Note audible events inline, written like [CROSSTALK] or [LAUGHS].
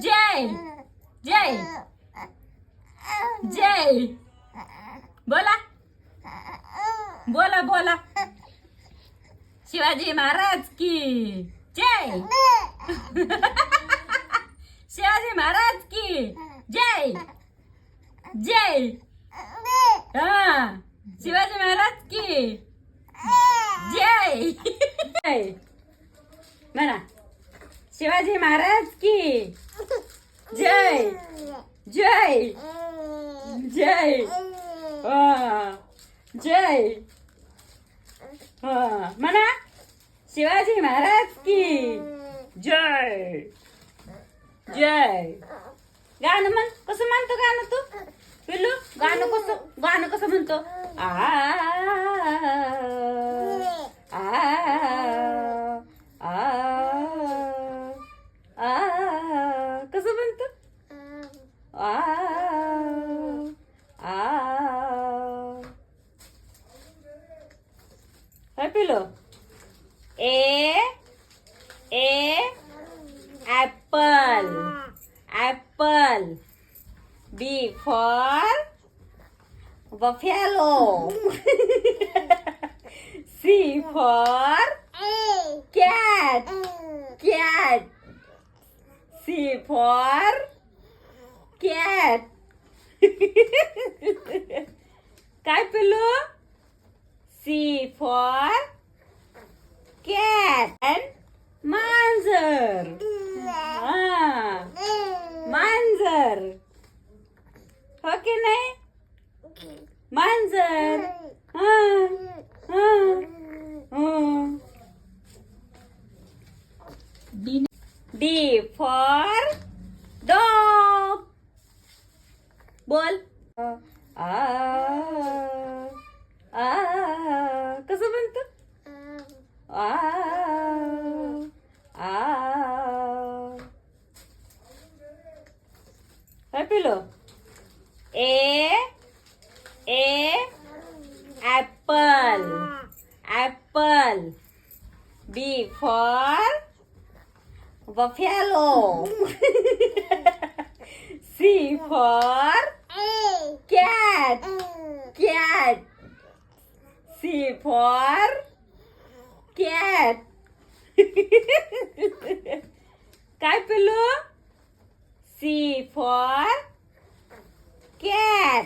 जय. जय. जय. बोला. बोला बोला. शिवाजी महाराज की जय. [LAUGHS] शिवाजी महाराज की जय. जय. हा. शिवाजी महाराज की जय. [LAUGHS] जय. म्हणा. शिवाजी महाराज की? जय. जय. जय. जय. म्हणा. शिवाजी महाराज की? जय. जय. गाणं म्हण. कसं म्हणतो गाणं तू? पिल्लू गाणं कसं गाणं कसं म्हणतो? आ आ आ कसं म्हणतो आ आ काय पिलं A A apple apple B for buffalo C for cat cat C for cat काय पिलू C for cat and Manzer. Ah, Manzer. Okay, Nay. Manzer. Ah, ah, ah. D for dog. Ball. Ah, ah. ah. कसं म्हणतो आ आ काय पिलो A A apple apple B for buffalo C for C [LAUGHS] for cat काय पिलू C for cat